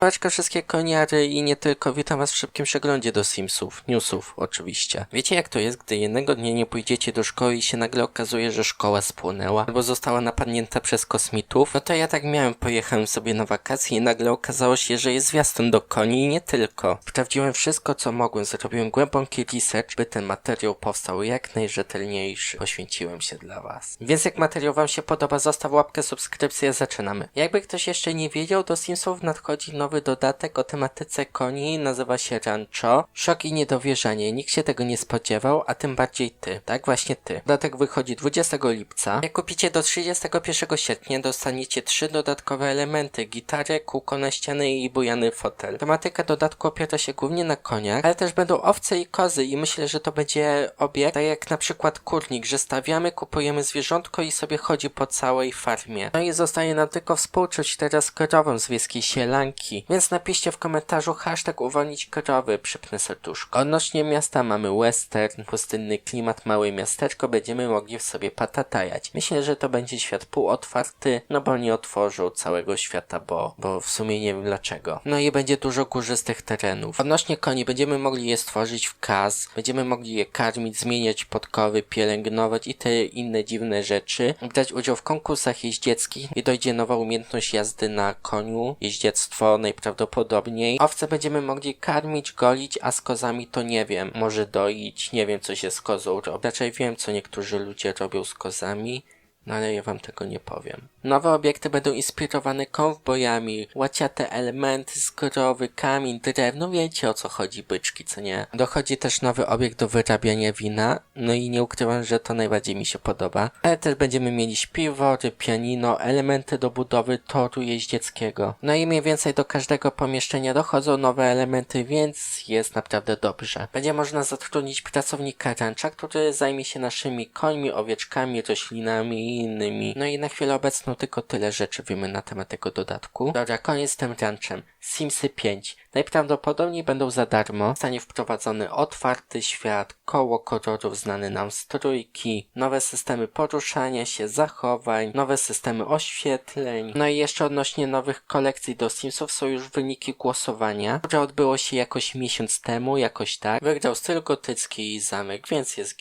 Paczka wszystkie koniary i nie tylko, witam was w szybkim przeglądzie do Simsów, newsów oczywiście. Wiecie jak to jest, gdy jednego dnia nie pójdziecie do szkoły i się nagle okazuje, że szkoła spłonęła albo została napadnięta przez kosmitów? No to ja tak miałem, pojechałem sobie na wakacje i nagle okazało się, że jest zwiastun do koni i nie tylko. Sprawdziłem wszystko co mogłem, zrobiłem głęboki research, by ten materiał powstał jak najrzetelniejszy. Poświęciłem się dla was. Więc jak materiał wam się podoba, zostaw łapkę, subskrypcję, zaczynamy. Jakby ktoś jeszcze nie wiedział, do Simsów nadchodzi nowy dodatek o tematyce koni, nazywa się Rancho. Szok i niedowierzanie, nikt się tego nie spodziewał, a tym bardziej ty. Tak właśnie ty. Dodatek wychodzi 20 lipca. Jak kupicie do 31 sierpnia, dostaniecie trzy dodatkowe elementy. Gitarę, kółko na ścianę i bujany fotel. Tematyka dodatku opiera się głównie na koniach, ale też będą owce i kozy i myślę, że to będzie obiekt, tak jak na przykład kurnik, że stawiamy, kupujemy zwierzątko i sobie chodzi po całej farmie. No i zostaje nam tylko współczuć teraz krowom z wieskiej sielanki, więc napiszcie w komentarzu hashtag uwolnić krowy, przypnę serduszko. Odnośnie miasta mamy western, pustynny klimat, małe miasteczko, będziemy mogli w sobie patatajać. Myślę, że to będzie świat półotwarty, no bo nie otworzył całego świata, bo, bo w sumie nie wiem dlaczego. No i będzie dużo górzystych terenów. Odnośnie koni, będziemy mogli je stworzyć w kas, będziemy mogli je karmić, zmieniać podkowy, pielęgnować i te inne dziwne rzeczy. Brać udział w konkursach jeździeckich i dojdzie nowa umiejętność jazdy na koniu, jeździectwo najprawdopodobniej. Owce będziemy mogli karmić, golić, a z kozami to nie wiem. Może doić, nie wiem co się z kozą robi. Raczej wiem co niektórzy ludzie robią z kozami. No ale ja wam tego nie powiem. Nowe obiekty będą inspirowane kowbojami, łaciate elementy z krowy, kamień, drewno, wiecie o co chodzi byczki, co nie? Dochodzi też nowy obiekt do wyrabiania wina, no i nie ukrywam, że to najbardziej mi się podoba. Ale też będziemy mieli śpiwory, pianino, elementy do budowy toru jeździeckiego. No i mniej więcej do każdego pomieszczenia dochodzą nowe elementy, więc jest naprawdę dobrze. Będzie można zatrudnić pracownika rancza, który zajmie się naszymi końmi, owieczkami, roślinami innymi. No i na chwilę obecną tylko tyle rzeczy wiemy na temat tego dodatku. Dobra, koniec z tym ranchem. Simsy 5. Najprawdopodobniej będą za darmo. Zostanie wprowadzony otwarty świat, koło kolorów znany nam z trójki, nowe systemy poruszania się, zachowań, nowe systemy oświetleń. No i jeszcze odnośnie nowych kolekcji do Simsów są już wyniki głosowania, które odbyło się jakoś miesiąc temu, jakoś tak. Wygrał styl gotycki i zamek, więc jest git.